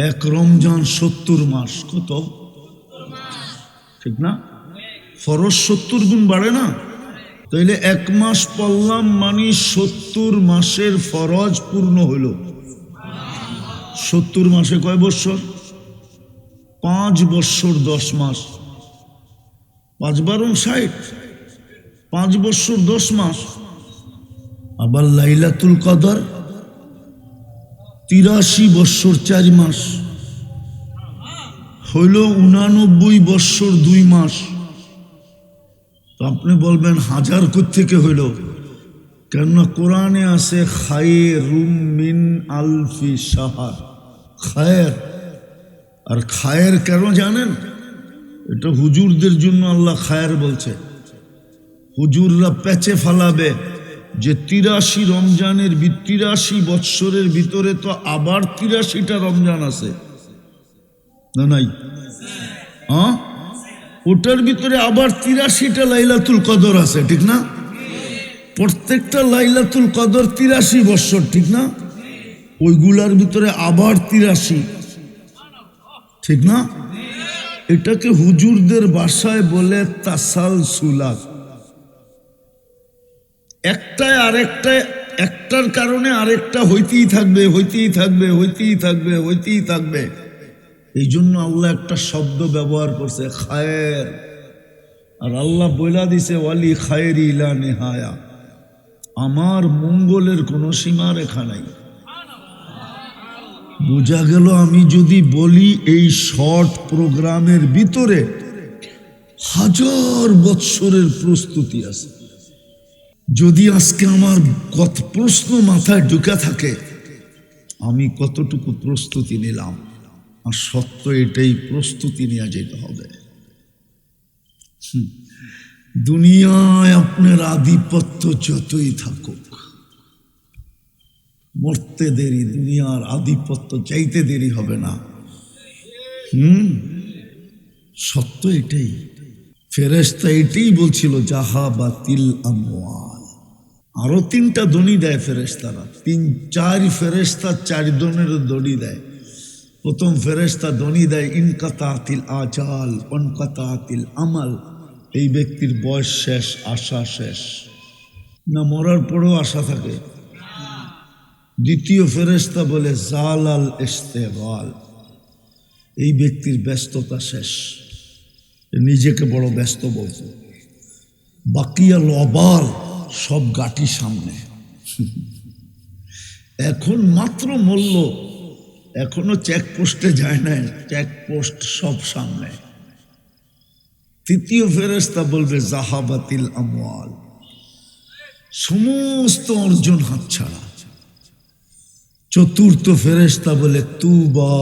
এক রমজান সত্তর মাস, কত? ঠিক না? ফরজ সত্তর গুণ বাড়ে না? তাইলে এক মাস পড়লাম মানে সত্তর মাসের ফরজ পূর্ণ হইল। সত্তর মাসে কয় বৎসর? পাঁচ বৎসর দশ মাস। পাঁচ বারণ ষাট। পাঁচ বৎসর দশ মাস। আবার লাইলাতুল কদর? তিরাশি বৎসর চার মাস। হইল উনানব্বই বৎসর দুই মাস। তো আপনি বলবেন, হাজার থেকে হইল? কেননা কোরআনে আছে খায়ে রুম মিন আলফি সাহার খায়ের। আর খায়ের কেন জানেন? এটা হুজুরদের জন্য আল্লাহ খায়ের বলছে। হুজুররা পেঁচে ফালাবে। যে তিরাশি রমজানের তিরাশি বৎসরের ভিতরে তো আবার তিরাশিটা রমজান আছে। না নাই? হ্যাঁ? ওটার ভিতরে আবার তিরাশিটা লাইলাতুল কদর আছে, ঠিক না? প্রত্যেকটা লাইলাতুল কদর তিরাশি বৎসর, ঠিক না? ওইগুলার ভিতরে আবার তিরাশি, ঠিক না? এটাকে হুজুরদের বাসায় বলে তাসাল সুলাক একটায় আরেকটায়, একটার কারণে আরেকটা হইতেই থাকবে হইতেই থাকবে হইতেই থাকবে হইতেই থাকবে। এই জন্য আল্লাহ একটা শব্দ ব্যবহার করছে, খায়ের। আর আল্লাহ বইলা দিছে, ওয়ালি খায়ের ইলা নেহায়া। আমার মঙ্গলের কোনো সীমা রেখা নাই। বোঝা গেল আমি যদি বলি এই শর্ট প্রোগ্রামের ভিতরে হাজার বৎসরের প্রস্তুতি আছে। যদি আজকে আমার কত প্রশ্ন মাথায় ঢুকে থাকে, আমি কতটুকু প্রস্তুতি নিলাম? আর সত্য এটাই, প্রস্তুতি নিয়ে যেতে হবে। দুনিয়ায় আপনার আধিপত্য যতই থাকুক, মরতে দেরি, দুনিয়ার আধিপত্য চাইতে দেরি হবে না। হুম। সত্য এটাই। ফেরেস্তা এটাই বলছিল জাহা বা তিল আমওয়াল আরও তিনটা দড়ি দেয় ফেরেস্তারা তিন, চার ফেরেস্তা চার দনের দড়ি দেয়। প্রথম ফেরেস্তা দনি দেয়, ইনকাতাতিল আজাল অনকাতাতিল আমাল। এই ব্যক্তির বয়স শেষ, আশা শেষ। না মরার পরেও আশা থাকে। দ্বিতীয় ফেরেস্তা বলে, জালাল ইস্তেবাল এই ব্যক্তির ব্যস্ততা শেষ। নিজেকে বড় ব্যস্ত বলতো বাকিয়া লবাল। সব গাটি সামনে। এখন মাত্র মূল্য, এখনও চেকপোস্টে যায় নাই চেকপোস্ট সব সামনে। তৃতীয় ফেরেস্তা বলবে, জাহাবাতিল আমওয়াল। সমস্ত অর্জন হাতছাড়া চতুর্থ ফেরেস্তা বলে, তুবা।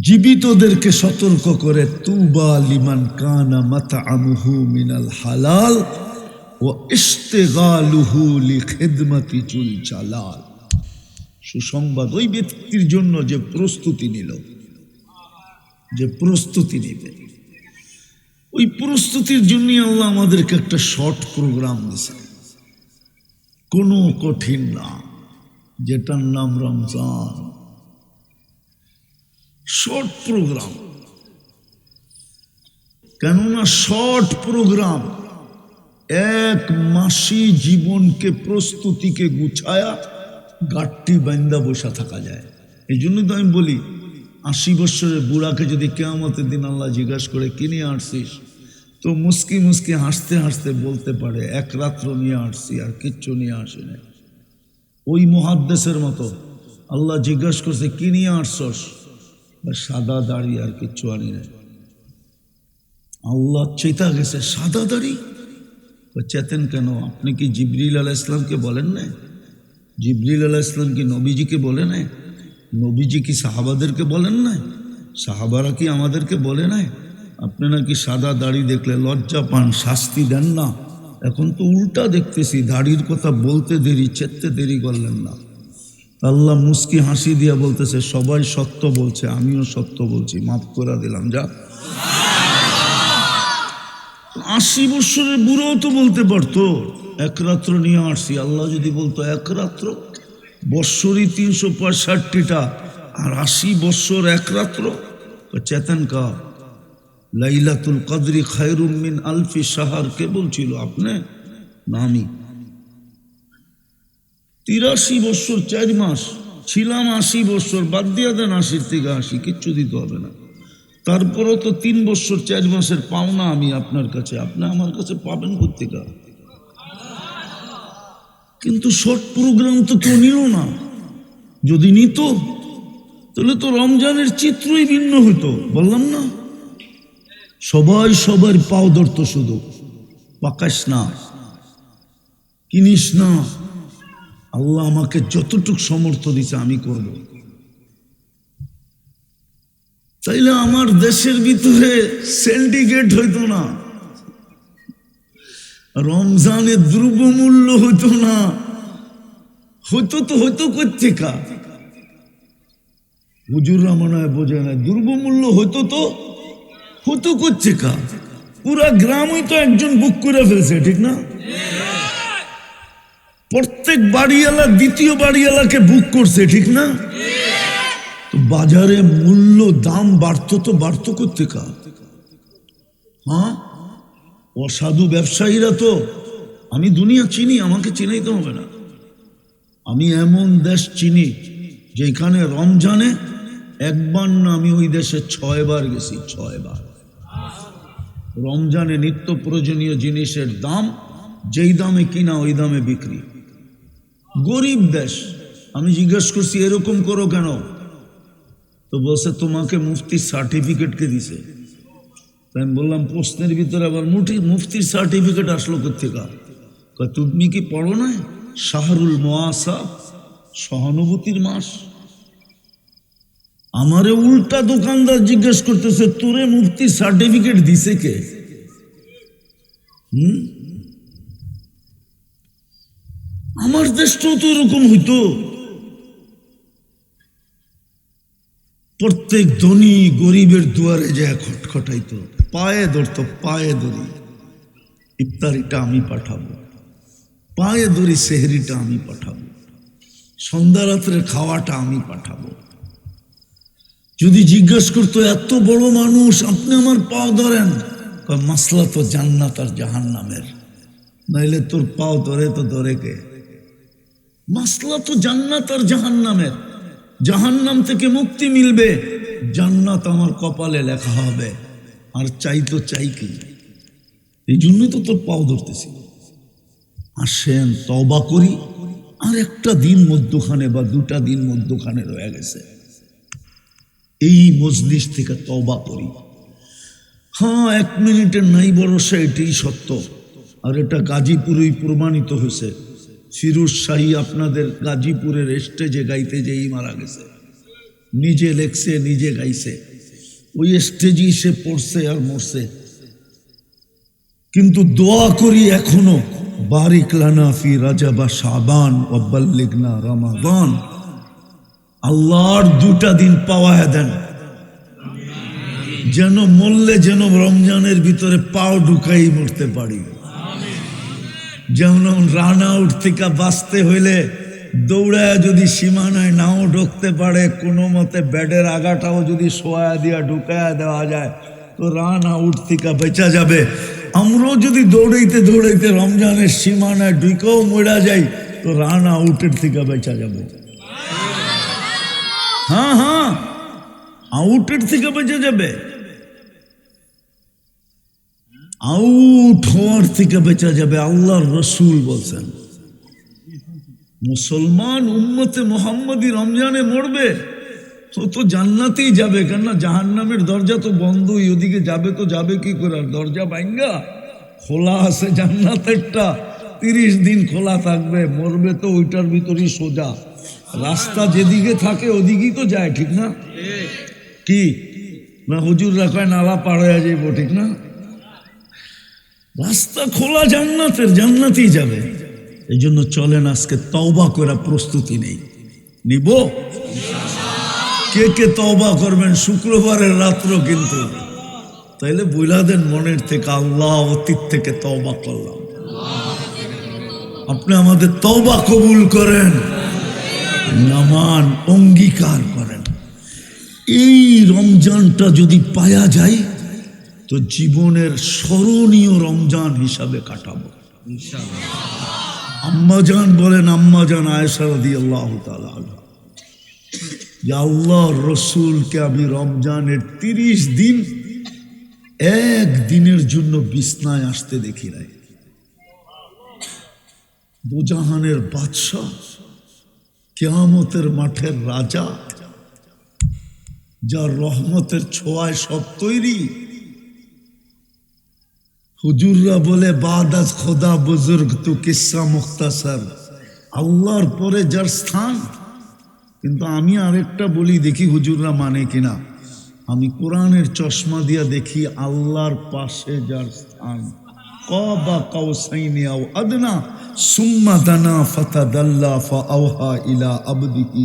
জীবিতদেরকে সতর্ক করে, তুবা লিমান কানা মাতা আমুহু মিনাল হালাল। ও ইস্তেগালুহু লিখেদমতি চুল চালাল সুসংবাদ ওই ব্যক্তির জন্য যে প্রস্তুতি নিল, যে প্রস্তুতি নিবে। ওই প্রস্তুতির জন্য আল্লাহ আমাদেরকে একটা শর্ট প্রোগ্রাম দিছে কোনো কঠিন না, যেটার নাম রমজান। Short programme. কেননা শর্ট প্রোগ্রাম এক মাসি জীবনকে প্রস্তুতিকে গুছায়া গাঠটি বান্দা বসা থাকা যায়। এই জন্য তো আমি বলি, আশি বছরের বুড়াকে যদি কেয়ামতের দিন আল্লাহ জিজ্ঞাসা করে, কি নিয়ে আসছিস তো মুস্কি মুস্কি হাসতে হাসতে বলতে পারে, এক রাত্র নিয়ে আসছি আর কিচ্ছু নিয়ে আসি না ওই মহাদ্দেশের মতো আল্লাহ জিজ্ঞাসা করছে, কি নিয়ে আসছস সাদা দাড়ি, আর কিচ্ছু আনি না আল্লাহ চেতা গেছে, সাদা দাড়ি? চেতেন কেন? আপনি কি জিবরিল আলাহ ইসলামকে বলেন না জিবরিল আলাহ ইসলাম কি নবীজিকে বলে নাই? নবীজি কি সাহাবাদেরকে বলেন নাই? সাহাবারা কি আমাদেরকে বলে নাই? আপনি নাকি সাদা দাড়ি দেখলে লজ্জা পান, শাস্তি দেন না। এখন তো উল্টা দেখতেছি, দাড়ির কথা বলতে দেরি চেতে দেরি করলেন না। আল্লাহ মুস্কি হাসি দিয়া বলতেছে, সবাই সত্য বলছে, আমিও সত্য বলছি, মাফ করে দিলাম, যা। আশি বছরের বুড়োও তো বলতে পারতো, এক রাত্র নিয়ে আসছি। আল্লাহ যদি বলতো এক রাত্র, বৎসরই তিনশো পঁয়ষট্টিটা, আর আশি বৎসর এক রাত্র চেতন কা লাইলাতুল কদরি খায়রুম মিন আলফি সাহার কে বলছিল আপনি? না আমি। তিরাশি বৎসর চার মাস, ছিলাম আশি বৎসর, বাদ দিয়া দেন আশির থেকে আশি, কিচ্ছু দিতে হবে না। তারপরও তো তিন বৎসর চার মাসের পাওনা আমি আপনার কাছে। আপনি আমার কাছে পাবেন কোথেকা কিন্তু শর্ট প্রোগ্রাম তো কেউ নিল না। যদি নিত, তাহলে তো রমজানের চিত্রই ভিন্ন হতো বললাম না? সবাই সবার পাও ধরতো শুধু। পাকাস না, কিনিস না। আল্লাহ আমাকে যতটুক সমর্থ দিছে আমি করব। তাইলে আমার দেশের ভিতরে সিন্ডিকেট হইতো না। রমজানের দ্রব্যমূল্য হইতো না। হইতো তো হইতো কোথেকা হুজুররা মনে হয় বোঝে না, দ্রব্যমূল্য হইতো তো হতো কোথেকা পুরা গ্রামই তো একজন বুক করে ফেলছে, ঠিক না? প্রত্যেক বাড়িওয়ালা দ্বিতীয় বাড়িওয়ালাকে বুক করছে, ঠিক না? বাজারে মূল্য, দাম বাড়তো তো বাড়তো কোথেকা হ্যাঁ? অসাধু ব্যবসায়ীরা তো, আমি দুনিয়া চিনি, আমাকে চিনাইতে হবে না। আমি এমন দেশ চিনি, যেখানে রমজানে একবার না আমি ওই দেশে ছয়বার গেছি, ছয়বার। রমজানে নিত্য প্রয়োজনীয় জিনিসের দাম, যেই দামে কিনা ওই দামে বিক্রি। গরিব দেশ, আমি জিজ্ঞেস করছি, এরকম করো কেন? তো বলছে, তোমাকে মুফতির সার্টিফিকেটকে দিছে? আমি বললাম, প্রশ্নের ভিতরে আবার মুঠি মুফতির সার্টিফিকেট আসলো কোথেকা তুমি কি পড়ো না শাহরুল মোয়াসা সহানুভূতির মাস? আমারে উল্টা দোকানদার জিজ্ঞেস করতেছে, তোরে মুফতির সার্টিফিকেট দিছে কে? হুম? আমার দেশটাও তো এরকম হইতো। প্রত্যেক ধনী গরিবের দুয়ারে যায় খটখটাইতো, পায়ে ধরতো, পায়ে ধরি। ইফতারিটা আমি পাঠাবো, পায়ে ধরি সেহরিটা আমি পাঠাবো সন্ধ্যা রাত্রে খাওয়াটা আমি পাঠাবো। যদি জিজ্ঞেস করতো, এত বড় মানুষ, আপনি আমার পাও ধরেন? মাসলা তো জান্নাত আর জাহান নামের নাইলে তোর পাও ধরে তো ধরে কে? মাসলা তো জান্নাত আর জাহান নামের জাহান নাম থেকে মুক্তি মিলবে। জান্নাত আমার কপালে লেখা হবে। আর চাই তো চাই কি? এই জন্যই তো তোর পাও ধরতেছি। আসেন তবা করি। আর একটা দিন মধ্যখানে বা দুটা দিন মধ্যখানে রয়ে গেছে। এই মজলিস থেকে তবা করি। হ্যাঁ এক মিনিটের নাই ভরসা এটাই সত্য। আর এটা গাজীপুরেই প্রমাণিত হয়েছে। শাহী আপনাদের গাজীপুরের স্টেজে গাইতে যেই মারা গেছে। নিজে লেখছে, নিজে গাইছে। ওই স্টেজেই সে পড়ছে আর মরছে। কিন্তু দোয়া করি এখনও, বারিক লানা ফি রাজাবা শাবান ও বাল্লিগনা রমাদান। আল্লাহর দুটা দিন পাওয়া দেন। যেন মরলে যেন রমজানের ভিতরে পাও ঢুকাই মরতে পারি। যেমন রান আউট থেকে বাঁচতে হইলে দৌড়ায় যদি সীমানায় নাও ঢুকতে পারে, কোনো মতে ব্যাটের আগাটাও যদি সোয়া দিয়া ঢুকায়া দেওয়া যায়, তো রান আউট থেকে বেঁচা যাবে। আমরাও যদি দৌড়াইতে দৌড়াইতে রমজানের সীমানায় ঢুকেও মরা যাই, তো রান আউটের থেকে বেঁচা যাবে। হ্যাঁ হ্যাঁ আউটের থেকে বেঁচে যাবে। আউট হওয়ার থেকে বেঁচা যাবে আল্লাহর রসুল বলছেন। মুসলমান উম্মতে মোহাম্মদী রমজানে মরবে তো তো জান্নাতেই যাবে কেননা জাহান্নামের দরজা তো বন্ধই ওদিকে যাবে তো যাবে কি করে? আর দরজা ভাঙ্গা? খোলা আছে জান্নাতেরটা তিরিশ দিন খোলা থাকবে মরবে তো ওইটার ভিতরেই সোজা। রাস্তা যেদিকে থাকে ওদিকেই তো যায় ঠিক না? কি? না হুজুর রাখায় নালা হয়ে যাইব ঠিক না? রাস্তা খোলা জান্নাতের, জান্নাতেই যাবে। এই জন্য চলেন আজকে তওবা করা প্রস্তুতি নেই। নিব? কে কে তওবা করবেন? শুক্রবারের রাত্র কিন্তু। তাইলে বুঝলা দেন মনের থেকে, আল্লাহ অতীত থেকে তওবা করলাম। আপনি আমাদের তওবা কবুল করেন। নামান অঙ্গীকার করেন। এই রমজানটা যদি পায়া যায় তো জীবনের স্মরণীয় রমজান হিসাবে কাটাবো। আম্মাজান বলেন আম্মাজান আয়েশা রাদি আল্লাহ আল্লাহ রসুলকে আমি রমজানের তিরিশ দিন এক দিনের জন্য বিছনায় আসতে দেখি নাই। দুজাহানের বাদশাহ, কেয়ামতের মাঠের রাজা, যার রহমতের ছোঁয়ায় সব তৈরি হুজুররা বলে বাদাজ খোদা বুজুর্গ, তু কিসা মুখতাসার। আল্লাহর পরে যার স্থান। কিন্তু আমি আরেকটা বলি, দেখি হুজুররা মানে কিনা। আমি কোরআনের চশমা দিয়া দেখি, আল্লাহর পাশে যার স্থান। আদনা ইলা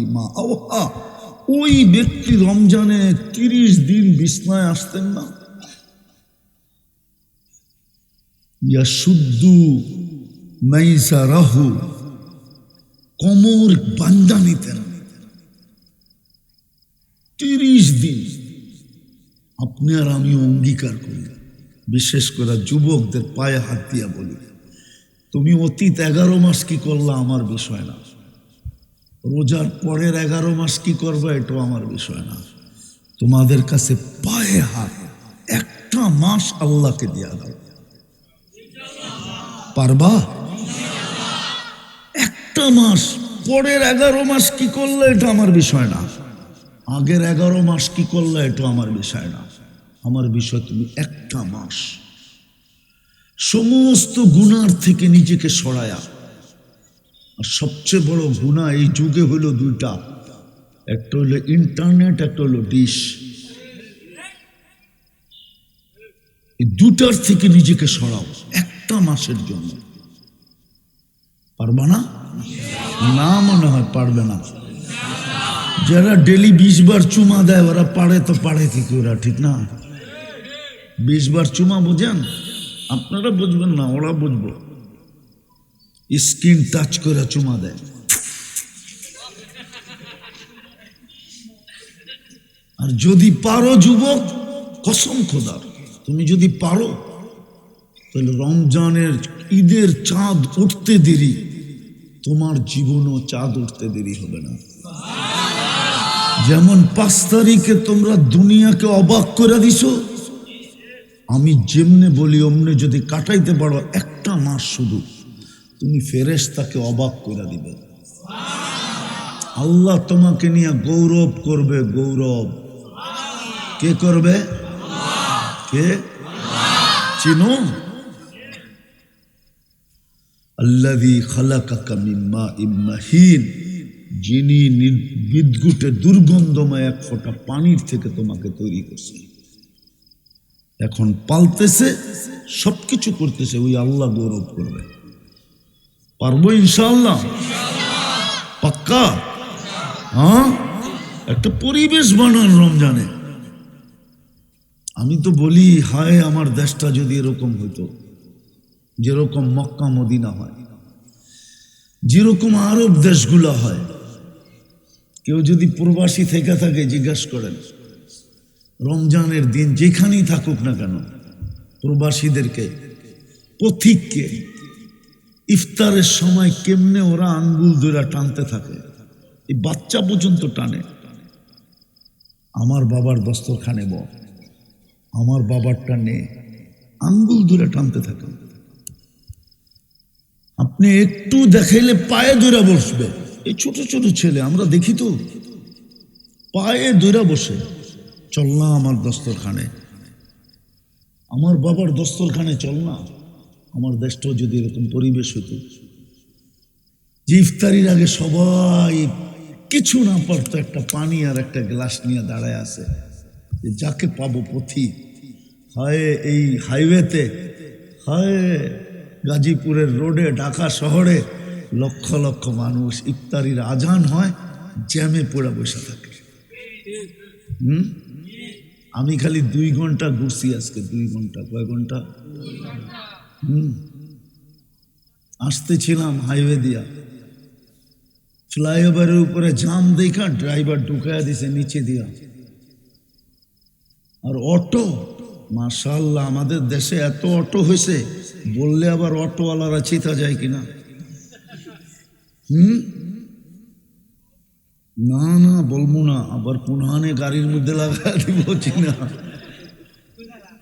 মা আওহা। ওই ব্যক্তি রমজানে তিরিশ দিন বিছনায় আসতেন না? কোমর বান্দা নিতেন তিরিশ দিন আপনি আর আমি অঙ্গীকার করি, বিশেষ করে যুবকদের পায়ে হাত দিয়া বলি, তুমি অতীত এগারো মাস কি করলা আমার বিষয় না? রোজার পরের এগারো মাস কি করবে এটাও আমার বিষয় না। তোমাদের কাছে পায়ে হাত, একটা মাস আল্লাহকে দিয়া দাও। পারবা? একটা মাস, পরের এগারো মাস কি করলে এটা আমার বিষয় না। আগের এগারো মাস কি করলে এটা আমার বিষয় না। আমার বিষয় তুমি একটা মাস। সমস্ত গুনার থেকে নিজেকে সরায়া। আর সবচেয়ে বড় গুণা এই যুগে হলো দুইটা। একটা হলো ইন্টারনেট, একটা হলো ডিশ। দুটার থেকে নিজেকে সরাও। একটা মাসের জন্য। পারবা না? না মনে হয় পারবে না। যারা ডেলি বিশ বার চুমা দেয়, ওরা পারে তো পারে কি ওরা ঠিক না? বিশ বার চুমা বুঝেন? আপনারা বুঝবেন না, ওরা বুঝব। স্কিন টাচ করে চুমা দেয়। আর যদি পারো যুবক, কসম খোদার, তুমি যদি পারো তাহলে রমজানের ঈদের চাঁদ উঠতে দেরি। তোমার জীবনও চাঁদ উঠতে দেরি হবে না। যেমন পাঁচ তারিখে তোমরা দুনিয়াকে অবাক করে দিছো, আমি যেমনে বলি, অমনে যদি কাটাইতে পারো একটা মাস শুধু, তুমি ফেরেস তাকে অবাক করে দিবে। আল্লাহ তোমাকে নিয়ে গৌরব করবে, গৌরব। কে করবে? কে? চিনো? আল্লাদি খালাকাকা মিম্মা ইম্মাহীন যিনি বিদ্যুটে দুর্গন্ধময় এক ফোঁটা পানির থেকে তোমাকে তৈরি করছে। এখন পালতেছে, সবকিছু করতেছে, ওই আল্লাহ গৌরব করবে। পারব ইনশাল্লাহ পাক্কা? হ্যাঁ? একটা পরিবেশ বানান রমজানে। আমি তো বলি, হায়, আমার দেশটা যদি এরকম হতো যেরকম মক্কা, মদিনা হয়, যেরকম আরব দেশগুলো হয়। কেউ যদি প্রবাসী থেকে থাকে, জিজ্ঞাসা করেন, রমজানের দিন যেখানেই থাকুক না কেন, প্রবাসীদেরকে পথিককে ইফতারের সময় কেমনে ওরা আঙ্গুল ধরে টানতে থাকে? এই বাচ্চা পর্যন্ত টানে। আমার বাবার দস্তরখানে ব আমার বাবারটা নে। আঙ্গুল ধরে টানতে থাকে। আপনি একটু দেখাইলে পায়ে ধরে বসবে। এই ছোট ছোট ছেলে, আমরা দেখি তো। পায়ে ধরে বসে। চল না আমার দস্তরখানে। আমার বাবার দস্তরখানে চল না। আমার দেশটাও যদি এরকম পরিবেশ হতো ইফতারির আগে সবাই কিছু না পারতো একটা পানি আর একটা গ্লাস নিয়ে দাঁড়ায় আছে। যাকে পাবো পথি। হয়, এই হাইওয়েতে হয়। গাজীপুরের রোডে, ঢাকা শহরে লক্ষ লক্ষ মানুষ ইফতারির আজান হয়, জ্যামে পড়ে বসে থাকে। হুম? আমি খালি দুই ঘণ্টা ঘুরছি আজকে, দুই ঘণ্টা, কয় ঘণ্টা? হুম? আসতেছিলাম হাইওয়ে দিয়া। ফ্লাইওভারের উপরে জাম দেখা ড্রাইভার ঢুকাইয়া দিছে নিচে দিয়া। আর অটো? মাশাল্লাহ আমাদের দেশে এত অটো হয়েছে। বললে আবার অটোওয়ালারা চিতা যায় কিনা? হুম? না না, বলব না। আবার পুনহানে গাড়ির মধ্যে লাগা দিব না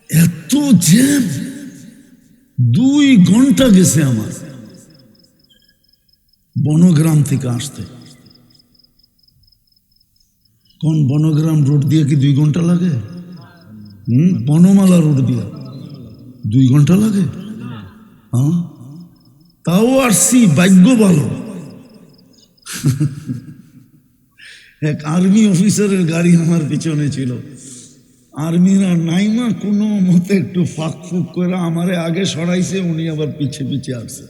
এত জ্যাম! দুই ঘণ্টা গেছে আমার। বনগ্রাম থেকে আসতে। কোন বনগ্রাম রোড দিয়ে কি দুই ঘণ্টা লাগে? হুম? বনমালা রোড দিয়ে। দুই ঘণ্টা লাগে? তাও আসছি ভাগ্য ভালো। এক আর্মি অফিসারের গাড়ি আমার পিছনে ছিল। আর্মিরা নাইমা কোনো মতে একটু ফাঁক ফুক করে আমারে আগে সরাইছে, উনি আবার পিছে পিছে আসছে।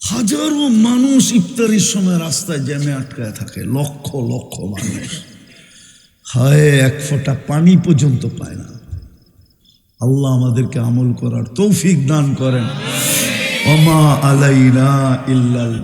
হাজারো মানুষ ইফতারির সময় রাস্তায় জ্যামে আটকায় থাকে, লক্ষ লক্ষ মানুষ। হায়, এক ফোঁটা পানি পর্যন্ত পায় না। আল্লাহ আমাদেরকে আমল করার তৌফিক দান করেন। অমা আলাইনা ইল্লাল